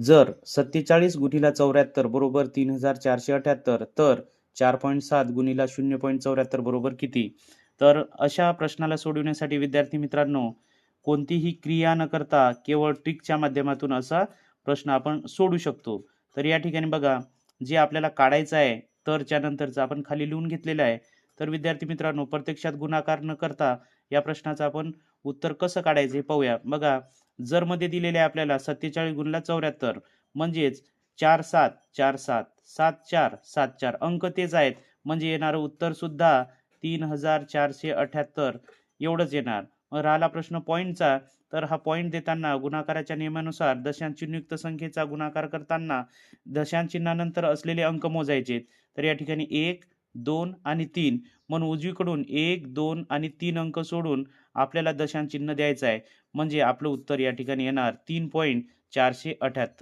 जर सत्तेचाळीस गुणिला चौऱ्याहत्तर बरोबर तीन हजार चारशे अठ्याहत्तर तर चार पॉईंट सात गुणिला शून्य पॉईंट चौऱ्याहत्तर बरोबर किती? तर अशा प्रश्नाला सोडवण्यासाठी विद्यार्थी मित्रांनो कोणतीही क्रिया न करता केवळ ट्रिकच्या माध्यमातून असा प्रश्न आपण सोडू शकतो. तर या ठिकाणी बघा जे आपल्याला काढायचं आहे तरच्या नंतरचं आपण खाली लिहून घेतलेलं आहे. तर विद्यार्थी मित्रांनो प्रत्यक्षात गुणाकार न करता या प्रश्नाचा आपण उत्तर कसं काढायचं हे पाहूया. बघा जर मध्ये दिलेले आहे आपल्याला सत्तेचाळीस गुणला चौऱ्याहत्तर म्हणजेच चार सात चार सात सात चार सात चार अंक तेच आहेत. म्हणजे येणारं उत्तर सुद्धा तीन हजार चारशे अठ्याहत्तर एवढंच येणार. मग राहिला प्रश्न पॉईंटचा तर हा पॉईंट देताना गुणाकाराच्या नियमानुसार दशांची नियुक्त संख्येचा गुणाकार करताना दशांश चिन्हानंतर असलेले अंक मोजायचे तर या ठिकाणी एक दोन आणि तीन. म्हणून उजवीकडून एक दोन आणि तीन अंक सोडून आपल्याला दशांश चिन्ह द्यायचं आहे. म्हणजे आपलं उत्तर या ठिकाणी येणार तीन पॉईंट चारशे अठ्याहत्तर.